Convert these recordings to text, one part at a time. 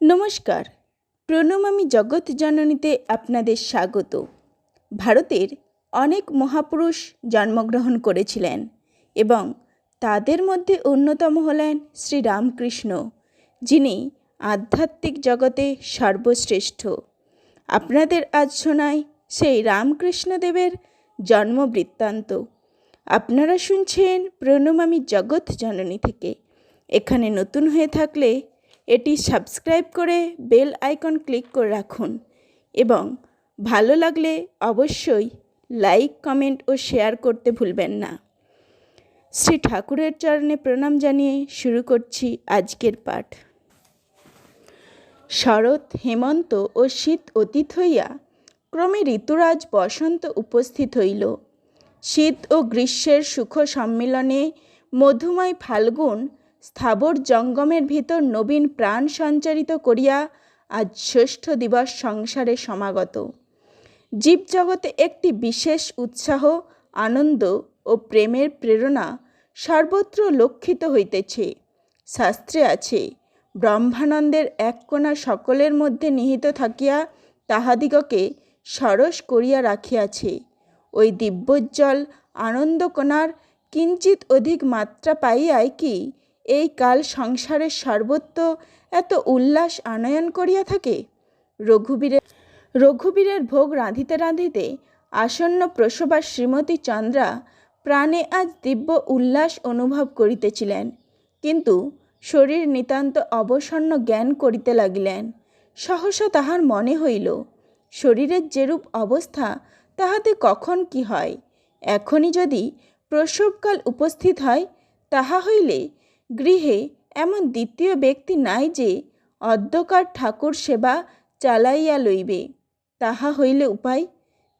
নমস্কার। প্রণমামী জগৎ জননীতে আপনাদের স্বাগত। ভারতের অনেক মহাপুরুষ জন্মগ্রহণ করেছিলেন এবং তাদের মধ্যে অন্যতম হলেন শ্রী রামকৃষ্ণ যিনি আধ্যাত্মিক জগতে সর্বশ্রেষ্ঠ। আপনাদের আজ শোনায় সেই রামকৃষ্ণদেবের জন্ম বৃত্তান্ত আপনারা শুনছেন প্রণমামী জগৎ জননী থেকে। এখানে নতুন হয়ে থাকলে এটি সাবস্ক্রাইব করে বেল আইকন ক্লিক করে রাখুন এবং ভালো লাগলে অবশ্যই লাইক, কমেন্ট ও শেয়ার করতে ভুলবেন না। শ্রী ঠাকুরের চরণে প্রণাম জানিয়ে শুরু করছি আজকের পাঠ। শরৎ, হেমন্ত ও শীত অতীত হইয়া ক্রমে ঋতুরাজ বসন্ত উপস্থিত হইল। শীত ও গ্রীষ্মের সুখ সম্মিলনে মধুময় ফাল্গুন স্থাবর জঙ্গমের ভিতর নবীন প্রাণ সঞ্চারিত করিয়া আজ ষষ্ঠ দিবস সংসারে সমাগত। জীবজগতে একটি বিশেষ উৎসাহ, আনন্দ ও প্রেমের প্রেরণা সর্বত্র লক্ষিত হইতেছে। শাস্ত্রে আছে, ব্রহ্মানন্দের এক কোণা সকলের মধ্যে নিহিত থাকিয়া তাহাদিগকে সরস করিয়া রাখিয়াছে। ওই দিব্যোজ্জ্বল আনন্দকণার কিঞ্চিত অধিক মাত্রা পাইয়াই কি এই কাল সংসারের সর্বত্র এত উল্লাস আনয়ন করিয়া থাকে? রঘুবীরের রঘুবীরের ভোগ রাঁধিতে রাঁধিতে আসন্ন প্রসবা শ্রীমতী চন্দ্রা প্রাণে আজ দিব্য উল্লাস অনুভব করিতেছিলেন। কিন্তু শরীর নিতান্ত অবসন্ন জ্ঞান করিতে লাগিলেন। সহসা তাহার মনে হইল, শরীরের যেরূপ অবস্থা, তাহাতে কখন কি হয়? এখনই যদি প্রসবকাল উপস্থিত হয়, তাহা হইলে গৃহে এমন দ্বিতীয় ব্যক্তি নাই যে অদ্যকার ঠাকুর সেবা চালাইয়া লইবে। তাহা হইলে উপায়?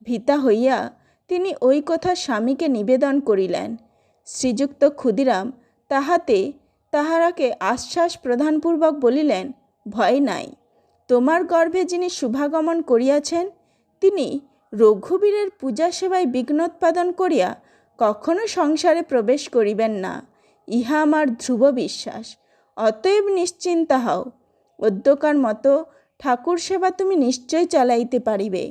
ভিতা হইয়া তিনি ওই কথা স্বামীকে নিবেদন করিলেন। শ্রীযুক্ত ক্ষুদিরাম তাহাতে তাহারাকে আশ্বাস প্রধানপূর্বক বলিলেন, ভয় নাই। তোমার গর্ভে যিনি শুভাগমন করিয়াছেন, তিনি রঘুবীরের পূজা সেবায় বিঘ্নোৎপাদন করিয়া কখনো সংসারে প্রবেশ করিবেন না। ইহা আমার ধ্রুব বিশ্বাস। অতএব নিশ্চিন্তা হও। অদ্যকার মতো ঠাকুর সেবা তুমি নিশ্চয় চালাইতে পারিবে।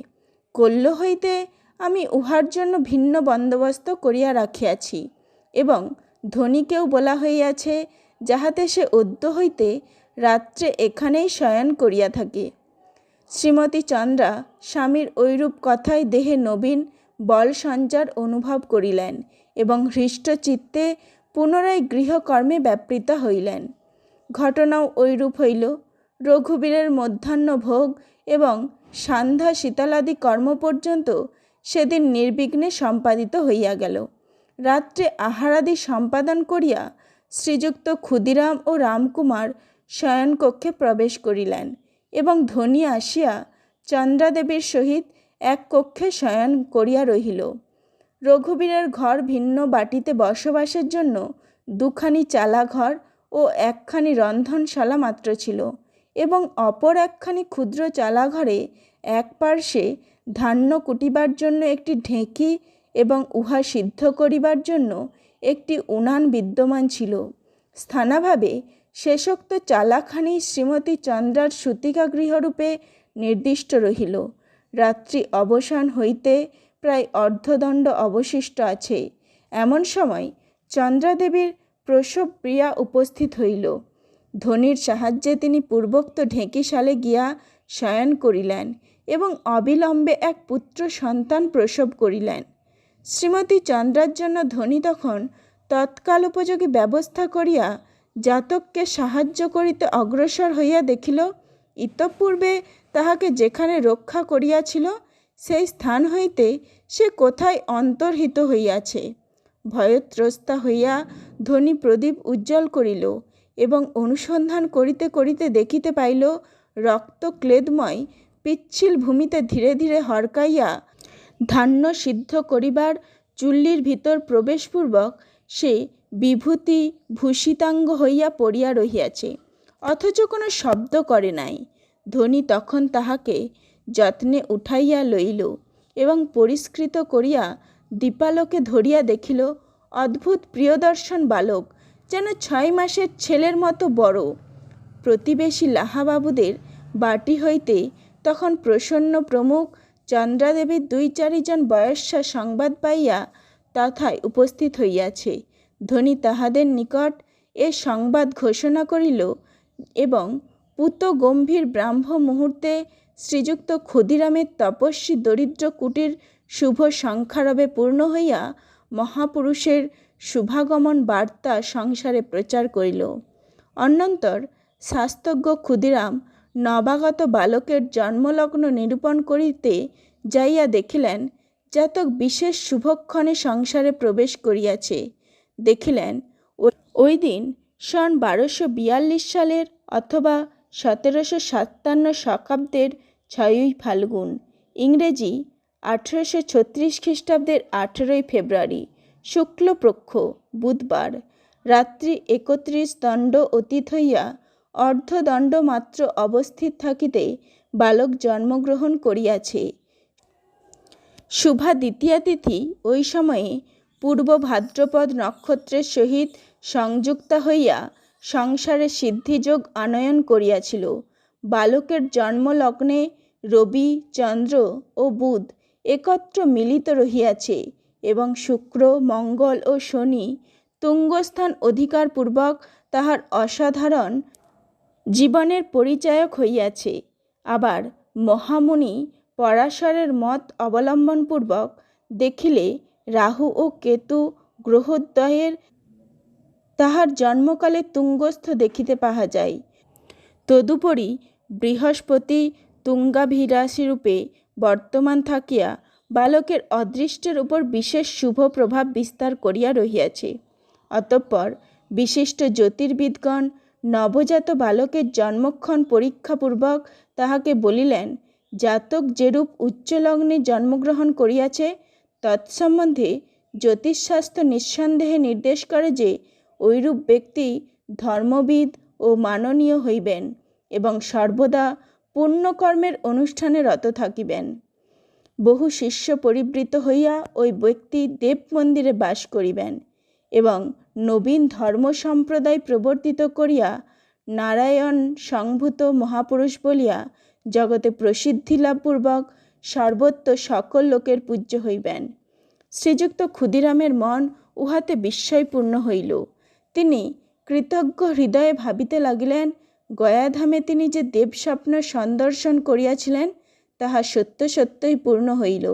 কল্য হইতে আমি উহার জন্য ভিন্ন বন্দোবস্ত করিয়া রাখিয়াছি এবং ধনীকেও বলা হইয়াছে, যাহাতে সে অদ্য হইতে রাত্রে এখানেই শয়ন করিয়া থাকে। শ্রীমতী চন্দ্রা স্বামীর ঐরূপ কথায় দেহে নবীন বল সঞ্চার অনুভব করিলেন এবং হৃষ্ট চিত্তে পুনরায় গৃহকর্মে ব্যাপৃত হইলেন। ঘটনাও ঐরূপ হইল। রঘুবীরের মধ্যাহ্ন ভোগ এবং সান্ধ্যা শীতলাদি কর্ম পর্যন্ত সেদিন নির্বিঘ্নে সম্পাদিত হইয়া গেল। রাত্রে আহারাদি সম্পাদন করিয়া শ্রীযুক্ত ক্ষুদিরাম ও রামকুমার শয়নকক্ষে প্রবেশ করিলেন এবং ধনী আসিয়া চন্দ্রাদেবীর সহিত এক কক্ষে শয়ন করিয়া রহিল। রঘুবীরের ঘর ভিন্ন বাটিতে বসবাসের জন্য দুখানি চালা ঘর ও একখানি রন্ধনশালা মাত্র ছিল এবং অপর একখানি ক্ষুদ্র চালাঘরে এক পার্শ্বে ধান্য কুটিবার জন্য একটি ঢেঁকি এবং উহা সিদ্ধ করিবার জন্য একটি উনান বিদ্যমান ছিল। স্থানাভাবে শেষোক্ত চালাখানি শ্রীমতী চন্দ্রার সুতিকা গৃহরূপে নির্দিষ্ট রহিল। রাত্রি অবসান হইতে প্রায় অর্ধদণ্ড অবশিষ্ট আছে। এমন সময় চন্দ্রাদেবীর প্রসব প্রিয়া উপস্থিত হইল। ধনির সাহায্যে তিনি পূর্বোক্ত ঢেঁকিশালে গিয়া শয়ন করিলেন এবং অবিলম্বে এক পুত্র সন্তান প্রসব করিলেন। শ্রীমতী চন্দ্রার জন্য ধনী তখন তৎকাল উপযোগী ব্যবস্থা করিয়া জাতককে সাহায্য করিতে অগ্রসর হইয়া দেখিল, ইতঃপূর্বে তাহাকে যেখানে রক্ষা করিয়াছিল সেই স্থান হইতে সে কোথায় অন্তর্হিত হইয়াছে? ভয়ত্রস্তা হইয়া ধনী প্রদীপ উজ্জ্বল করিল এবং অনুসন্ধান করিতে করিতে দেখিতে পাইল, রক্ত ক্লেদময় পিচ্ছিল ভূমিতে ধীরে ধীরে হরকাইয়া ধান্য সিদ্ধ করিবার চুল্লির ভিতর প্রবেশপূর্বক সে বিভূতি ভূষিতাঙ্গ হইয়া পড়িয়া রহিয়াছে। অথচ কোনো শব্দ করে নাই। ধনী তখন তাহাকে যত্নে উঠাইয়া লইল এবং পরিষ্কৃত করিয়া দীপালোকে ধরিয়া দেখিল, অদ্ভুত প্রিয়দর্শন বালক, যেন ছয় মাসের ছেলের মতো বড় প্রতিবেশী লাহাবাবুদের বাটি হইতে তখন প্রসন্ন প্রমুখ চন্দ্রাদেবীর দুই চারিজন বয়স্যা সংবাদ পাইয়া তথায় উপস্থিত হইয়াছে। ধনী তাহাদের নিকট এ সংবাদ ঘোষণা করিল এবং পুত গম্ভীর ব্রাহ্ম মুহূর্তে শ্রীযুক্ত ক্ষুদিরামের তপস্বী দরিদ্র কুটির শুভ সংখ্যারবে পূর্ণ হইয়া মহাপুরুষের শুভাগমন বার্তা সংসারে প্রচার করিল। অনন্তর শাস্ত্রজ্ঞ ক্ষুদিরাম নবাগত বালকের জন্মলগ্ন নিরূপণ করিতে যাইয়া দেখিলেন জাতক বিশেষ শুভক্ষণে সংসারে প্রবেশ করিয়াছে। দেখিলেন ওই দিন সন বারোশো বিয়াল্লিশ সালের অথবা সতেরোশো সাতান্ন শকাব্দের ছয়ই ফাল্গুন, ইংরেজি আঠেরোশো ছত্রিশ খ্রিস্টাব্দের আঠেরোই ফেব্রুয়ারি, শুক্লপক্ষ, বুধবার। রাত্রি একত্রিশ দণ্ড অতীত হইয়া অর্ধদণ্ড মাত্র অবস্থিত থাকিতে বালক জন্মগ্রহণ করিয়াছে। শুভা দ্বিতীয়া তিথি, ওই সময়ে পূর্ব ভাদ্রপদ নক্ষত্রের সহিত সংযুক্ত হইয়া সংসারে সিদ্ধিযোগ আনয়ন করিয়াছিল। বালকের জন্মলগ্নে রবি, চন্দ্র ও বুধ একত্র মিলিত রহিয়াছে এবং শুক্র, মঙ্গল ও শনি তুঙ্গস্থান অধিকারপূর্বক তাহার অসাধারণ জীবনের পরিচায়ক হইয়াছে। আবার মহামুনি পরাশরের মত অবলম্বনপূর্বক দেখিলে রাহু ও কেতু গ্রহদ্বয়ের তাহার জন্মকালে তুঙ্গস্থ দেখিতে পাওয়া যায়। তদুপরি বৃহস্পতি তুঙ্গাভিরাশিরূপে বর্তমান থাকিয়া বালকের অদৃষ্টের উপর বিশেষ শুভ প্রভাব বিস্তার করিয়া রহিয়াছে। অতঃপর বিশিষ্ট জ্যোতির্বিদগণ নবজাত বালকের জন্মক্ষণ পরীক্ষাপূর্বক তাহাকে বলিলেন, জাতক যেরূপ উচ্চলগ্নে জন্মগ্রহণ করিয়াছে, তৎসম্বন্ধে জ্যোতিষশাস্ত্র নিঃসন্দেহে নির্দেশ করে যে ঐরূপ ব্যক্তি ধর্মবিদ ও মাননীয় হইবেন এবং সর্বদা পুণ্যকর্মের অনুষ্ঠানে রত থাকিবেন। বহু শিষ্য পরিবৃত হইয়া ওই ব্যক্তি দেব মন্দিরে বাস করিবেন এবং নবীন ধর্ম সম্প্রদায় প্রবর্তিত করিয়া নারায়ণ সংভূত মহাপুরুষ বলিয়া জগতে প্রসিদ্ধি লাভপূর্বক সর্বত্র সকল লোকের পূজ্য হইবেন। শ্রীযুক্ত ক্ষুদিরামের মন উহাতে বিস্ময়পূর্ণ হইল। তিনি কৃতজ্ঞ হৃদয়ে ভাবিতে লাগিলেন গয়াধামে তিনি যে দেবস্বপ্ন সন্দর্শন করিয়াছিলেন, তাহা সত্য সত্যই পূর্ণ হইল।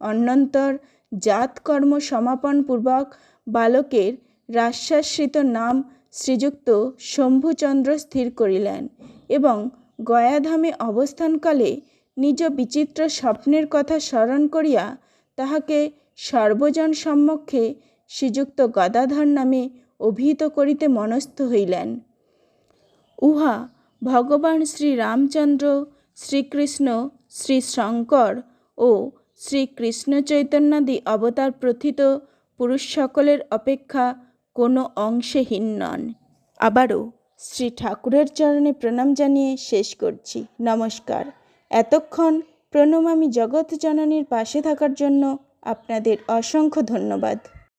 অন্যন্তর জাতকর্ম সমাপনপূর্বক বালকের রাশ্বাশ্রিত নাম শ্রীযুক্ত শম্ভুচন্দ্র স্থির করিলেন এবং গয়াধামে অবস্থানকালে নিজ বিচিত্র স্বপ্নের কথা স্মরণ করিয়া তাহাকে সর্বজন সম্মুখে শ্রীযুক্ত গদাধর নামে অভিহিত করিতে মনস্থ হইলেন। উহা ভগবান শ্রী রামচন্দ্র, শ্রীকৃষ্ণ, শ্রী শঙ্কর ও শ্রীকৃষ্ণ চৈতন্যাদি অবতার প্রথিত পুরুষ সকলের অপেক্ষা কোনো অংশে হীন নন। আবারও শ্রী ঠাকুরের চরণে প্রণাম জানিয়ে শেষ করছি। নমস্কার। এতক্ষণ প্রণমামী জগৎ জননীর পাশে থাকার জন্য আপনাদের অসংখ্য ধন্যবাদ।